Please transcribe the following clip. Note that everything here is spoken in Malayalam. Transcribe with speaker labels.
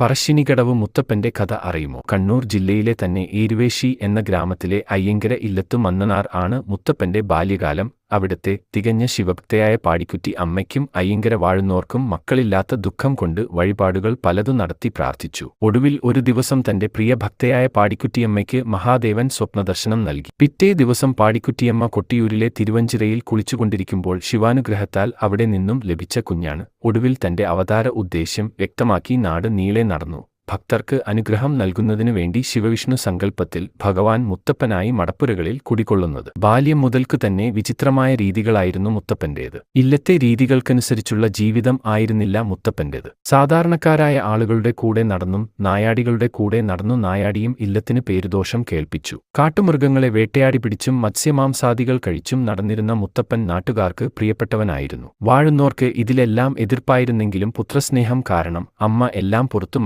Speaker 1: പറശ്ശിനികടവ് മുത്തപ്പന്റെ കഥ അറിയുമോ? കണ്ണൂർ ജില്ലയിലെ തന്നെ ഈരുവേശി എന്ന ഗ്രാമത്തിലെ അയ്യങ്കര ഇല്ലത്തു മന്നനാർ ആണ് മുത്തപ്പന്റെ ബാല്യകാലം. അവിടുത്തെ തികഞ്ഞ ശിവഭക്തയായ പാടിക്കുറ്റി അമ്മയ്ക്കും അയ്യങ്കര വാഴുന്നോർക്കും മക്കളില്ലാത്ത ദുഃഖം കൊണ്ട് വഴിപാടുകൾ പലതു നടത്തി പ്രാർത്ഥിച്ചു. ഒടുവിൽ ഒരു ദിവസം തന്റെ പ്രിയ ഭക്തയായ പാടിക്കുറ്റിയമ്മയ്ക്ക് മഹാദേവൻ സ്വപ്നദർശനം നൽകി. പിറ്റേ ദിവസം പാടിക്കുറ്റിയമ്മ കൊട്ടിയൂരിലെ തിരുവഞ്ചിറയിൽ കുളിച്ചുകൊണ്ടിരിക്കുമ്പോൾ ശിവാനുഗ്രഹത്താൽ അവിടെ നിന്നും ലഭിച്ച കുഞ്ഞാണ്. ഒടുവിൽ തന്റെ അവതാര ഉദ്ദേശ്യം വ്യക്തമാക്കി നാട് നീളെ നടന്നു. ഭക്തർക്ക് അനുഗ്രഹം നൽകുന്നതിനു വേണ്ടി ശിവവിഷ്ണു സങ്കല്പത്തിൽ ഭഗവാൻ മുത്തപ്പനായി മടപ്പുരകളിൽ കുടികൊള്ളുന്നത്. ബാല്യം മുതൽക്ക് തന്നെ വിചിത്രമായ രീതികളായിരുന്നു മുത്തപ്പന്റേത്. ഇല്ലത്തെ രീതികൾക്കനുസരിച്ചുള്ള ജീവിതം ആയിരുന്നില്ല മുത്തപ്പന്റേത്. സാധാരണക്കാരായ ആളുകളുടെ കൂടെ നടന്നും നായാടികളുടെ കൂടെ നടന്നു നായാടിയും ഇല്ലത്തിന് പേരുദോഷം കേൾപ്പിച്ചു. കാട്ടുമൃഗങ്ങളെ വേട്ടയാടി പിടിച്ചും മത്സ്യമാംസാദികൾ കഴിച്ചും നടന്നിരുന്ന മുത്തപ്പൻ നാട്ടുകാർക്ക് പ്രിയപ്പെട്ടവനായിരുന്നു. വാഴുന്നോർക്ക് ഇതിലെല്ലാം എതിർപ്പായിരുന്നെങ്കിലും പുത്രസ്നേഹം കാരണം അമ്മ എല്ലാം പുറത്തു